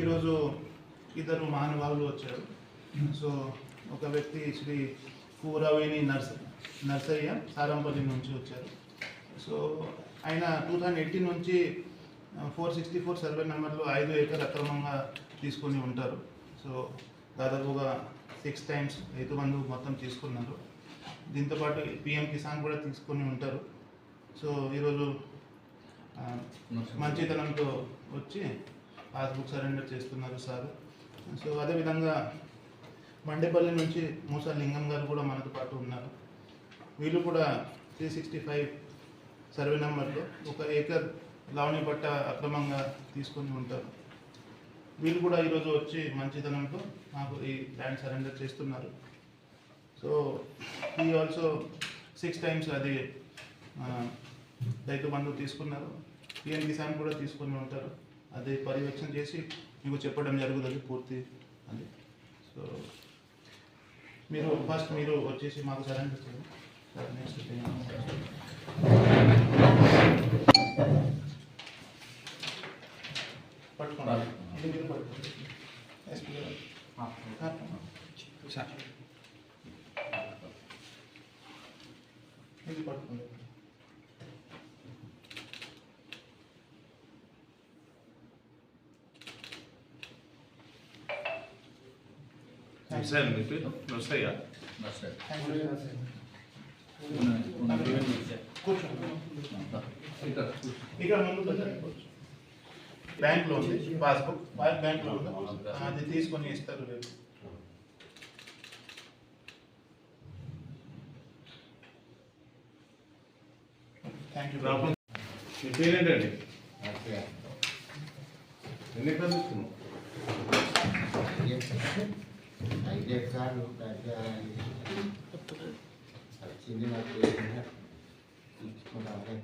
ఈరోజు ఇద్దరు మహానుభావులు వచ్చారు. సో ఒక వ్యక్తి శ్రీ కూరవేణి నర్స నర్సయ్య సారంపల్లి నుంచి వచ్చారు. సో ఆయన టూ థౌజండ్ ఎయిటీన్ నుంచి ఫోర్ సిక్స్టీ ఫోర్ సర్వే నెంబర్లో ఐదు ఏకర్ అక్రమంగా తీసుకొని ఉంటారు. సో దాదాపుగా సిక్స్ టైమ్స్ రైతు బంధు మొత్తం తీసుకున్నారు. దీంతోపాటు పిఎం కిసాన్ కూడా తీసుకొని ఉంటారు. సో ఈరోజు మంచితనంతో వచ్చి పాస్బుక్ సరెండర్ చేస్తున్నారు సార్. సో అదేవిధంగా మండేపల్లి నుంచి మూసా లింగం గారు కూడా మనతో పాటు ఉన్నారు. వీళ్ళు కూడా త్రీ సిక్స్టీ ఫైవ్ సర్వే నెంబర్లో ఒక ఏకర్ లావణి పట్ట అక్రమంగా తీసుకొని ఉంటారు. వీళ్ళు కూడా ఈరోజు వచ్చి మంచితనంతో నాకు ఈ ల్యాండ్ సరెండర్ చేస్తున్నారు. సో ఈ ఆల్సో సిక్స్ టైమ్స్ అది రైతు బంధువు తీసుకున్నారు. పిఎం కిసాన్ కూడా తీసుకొని ఉంటారు. అది పర్యవేక్షణ చేసి మీకు చెప్పడం జరుగుతుంది పూర్తి అది సో మీరు ఫస్ట్ మీరు వచ్చేసి మాకు సరెండర్ చేయండి సార్ నెక్స్ట్ పట్టుకోండి. ఇది మీరు పట్టుకోండి. ఎస్పీ గారు. సార్. ఇది పట్టుకోండి. సార్ మీ పేరు నర్సయ్య కూర్చోండి ఇక్కడ ముందు బ్యాంక్లో ఉంది పాస్బుక్ బ్యాంక్లో ఉంది అది తీసుకొని ఇస్తారు రేపు థ్యాంక్ యూ ప్రాబ్లం మీ పేరేంటండి ఎన్ని ఎకరాలు తీసుకున్నావు ఐదే సార్లు వచ్చింది నాకు తీసుకున్నాను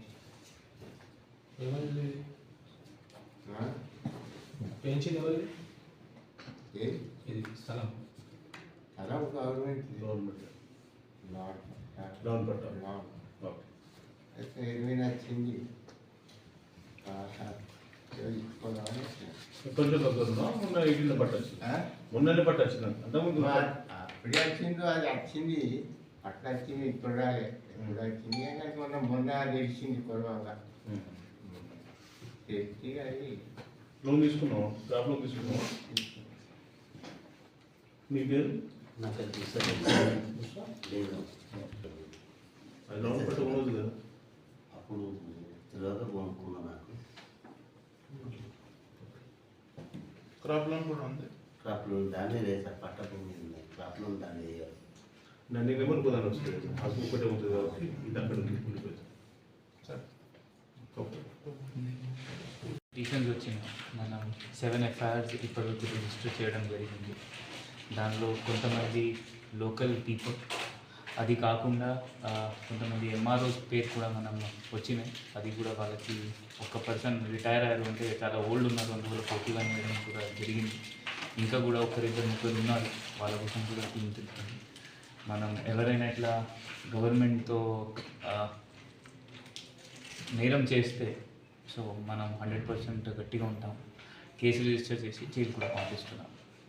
పెంచింది ఎవరు ఏ ఇది స్థలం అలా గవర్నమెంట్ గవర్నమెంట్ లాట్ లోన్ పట్టాలి లాట్ ఓకే అయితే ఎనిమిది నచ్చింది తీసుకున్నాను కొంచెం మొన్న ఎయిటీన్ పట్టచ్చు. మొన్ననే పట్టచ్చు అంతకుముందు అప్పుడే వచ్చిందో అది వచ్చింది. అట్లా వచ్చింది ఇప్పుడు రాలే. ఇప్పుడు వచ్చింది కానీ మొన్న మొన్న తెలిసింది కొడవగా తెలిసి అది. లోన్ తీసుకున్నావు? క్రాప్ లోన్ తీసుకున్నావు? మీ పేరు? నాకు అది లేదు అది లోన్ పట్ట ఉన్నది కదా అప్పుడు తెలియక కొనుక్కున్నా నాకు క్రాప్ లోన్ కూడా ఉంది. క్రాప్ లోన్ దాన్ని లేదు పట్ట భూమి ఉంది క్రాప్ లోన్ దాన్ని వేయాలి నన్ను పోదాను వస్తుంది పాస్బుక్ ఒకటే ఉంటుంది కాబట్టి ఇది అక్కడ తీసుకుంటుంది సార్. ఓకే పిటిషన్స్ వచ్చినాయి మనం సెవెన్ ఎఫ్ఐఆర్స్ ఇప్పటివరకు రిజిస్టర్ చేయడం జరిగింది. దానిలో కొంతమంది లోకల్ పీపుల్ అది కాకుండా కొంతమంది ఎంఆర్ఓస్ పేరు కూడా మనం వచ్చినాయి. అది కూడా వాళ్ళకి ఒక పర్సన్ రిటైర్ అయ్యారు అంటే చాలా ఓల్డ్ ఉన్నారు. అందువల్ల ఫోర్టీ అనేది కూడా జరిగింది. ఇంకా కూడా ఒకరిద్దరు ముగ్గురు ఉన్నారు. వాళ్ళ కోసం కూడా టీం మనం ఎవరైనా ఇట్లా గవర్నమెంట్తో నేరం చేస్తే సో మనం హండ్రెడ్ పర్సెంట్ గట్టిగా ఉంటాం. కేసు రిజిస్టర్ చేసి జైలు కూడా పంపిస్తున్నాం.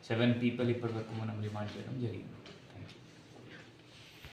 సెవెన్ పీపుల్ ఇప్పటి వరకు మనం రిమాండ్ చేయడం జరిగింది.